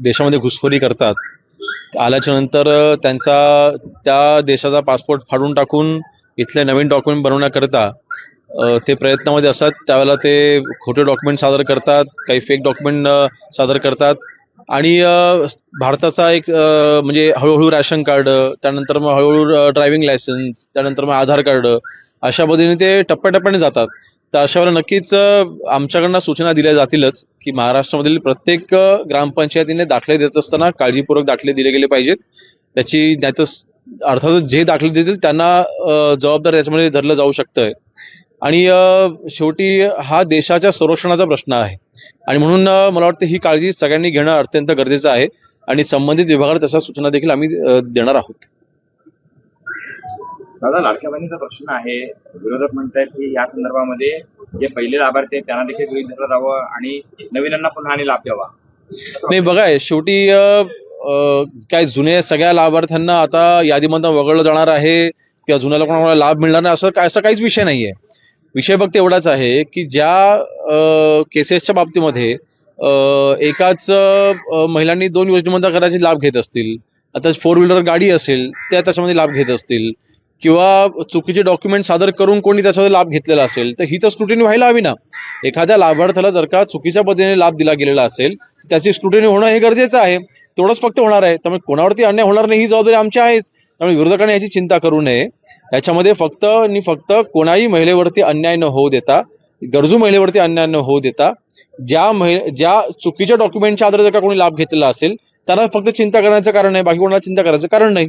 देशामध्ये घुसखोरी करतात. आल्याच्यानंतर त्यांचा त्या देशाचा पासपोर्ट फाडून टाकून इथले नवीन डॉक्युमेंट बनवण्याकरता ते प्रयत्नामध्ये असतात. त्यावेळेला ते खोटे डॉक्युमेंट सादर करतात काही फेक डॉक्युमेंट सादर करतात. आणि भारताचा एक म्हणजे हळूहळू रॅशन कार्ड त्यानंतर मग हळूहळू ड्रायव्हिंग लायसन्स त्यानंतर मग आधार कार्ड अशा पद्धतीने ते टप्प्याटप्प्याने जातात. तर अशा वेळेला नक्कीच आमच्याकडनं सूचना दिल्या जातीलच की महाराष्ट्रामधील प्रत्येक ग्रामपंचायतीने दाखले देत असताना काळजीपूर्वक दाखले दिले गेले पाहिजेत. त्याची नाहीतर अर्थातच जे दाखले देतील त्यांना जबाबदार त्याच्यामध्ये धरलं जाऊ शकतंय. आणि शेवटी हा देशाच्या संरक्षणाचा प्रश्न आहे. आणि म्हणून मला वाटतं ही काळजी सगळ्यांनी घेणं अत्यंत गरजेचं आहे. आणि संबंधित विभागाला तशा सूचना देखील आम्ही देणार आहोत. दादा लाडक्या बहिणीचा प्रश्न आहे. विरोधक म्हणतात की या संदर्भामध्ये जे पहिले लाभार्थी आहेत त्यांना देखील गृहित धरलं जावं आणि नवीनांना पुन्हा आणि लाभ द्यावा. नाही बघा शेवटी काय जुने सगळ्या लाभार्थ्यांना आता यादीमधनं वगळलं जाणार आहे किंवा जुन्याला कोणाला लाभ मिळणार नाही असं काय असा काहीच विषय नाहीये. विषय फक्त एवढाच आहे की ज्या केसेसच्या बाबतीमध्ये एकाच महिलांनी दोन योजनेमधून कदाचित लाभ घेत असतील आता फोर व्हीलर गाडी असेल त्या त्याच्यामध्ये लाभ घेत असतील किंवा चुकीचे डॉक्युमेंट सादर करून कोणी त्याच्यामध्ये लाभ घेतलेला असेल तर ही तर स्क्रुटिनी व्हायला हवी ना. एखाद्या लाभार्थ्याला जर का चुकीच्या पद्धतीने लाभ दिला गेलेला असेल त्याची स्क्रुटिनी होणं हे गरजेचं आहे. तेवढंच फक्त होणार आहे. त्यामुळे कोणावरती अन्याय होणार नाही ही जबाबदारी आमची आहेच. त्यामुळे विरोधकांनी याची चिंता करू नये. याच्यामध्ये फक्त आणि फक्त कोणाही महिलेवरती अन्याय न होऊ देता गरजू महिलेवरती अन्याय न होऊ देता ज्या महि ज्या चुकीच्या डॉक्युमेंटच्या आधारे जर का कोणी लाभ घेतलेला असेल त्यांना फक्त चिंता करण्याचं कारण आहे. बाकी कोणाला चिंता करायचं कारण नाही.